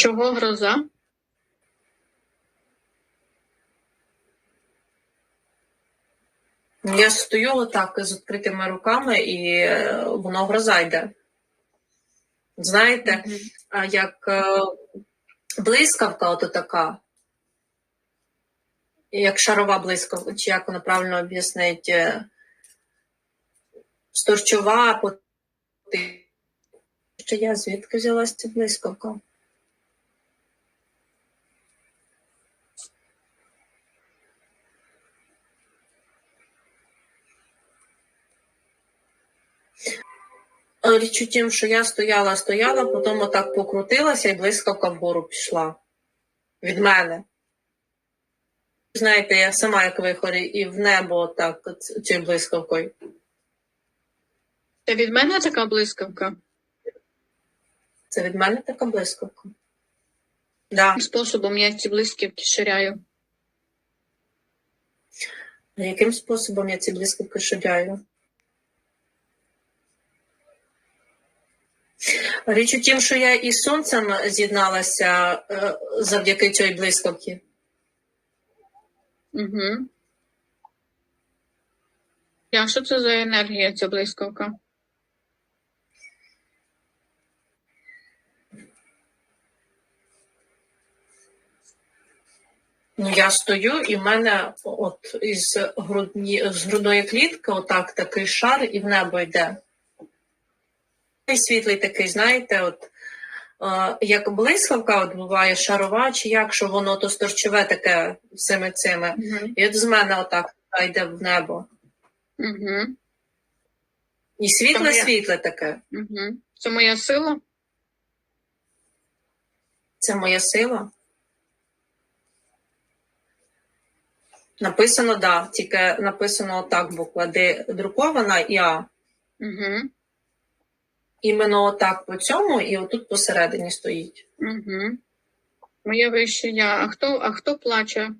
Чого гроза? Я стою отак з відкритими руками, і е, воно гроза йде. Знаєте, як е, блискавка, ото така, як шарова блискавка, чи як вона правильно об'яснить, е, сторчова, Що я звідки взялась ця блискавка? Е, Річ у тім, що я стояла, стояла, потім отак покрутилася і блискавка вгору пішла. Від мене. Знаєте, я сама як виходжу і в небо отак ц- цією блискавкою. Це від мене така блискавка? Це від мене така блискавка. Да. Способом я ці блискавки ширяю. Яким способом я ці блискавки ширяю? Річ у тім, що я із сонцем з'єдналася е, завдяки цій блискавці. Угу. А що це за енергія, ця блискавка? Ну, я стою, і в мене от із грудні, з грудної клітки отак такий шар і в небо йде. І світлий такий, знаєте, от е, як блискавка от буває шарова, чи як, що воно то сторчове таке всіми цими. Угу. І от з мене отак йде в небо. Угу. І Там я- світле-світле таке. Угу. Це моя сила? Це моя сила. Написано, да, тільки написано отак буква Д друкована і А. Угу. Іменно отак по цьому, і отут посередині стоїть. Угу. Моє вище я. А хто, а хто плаче?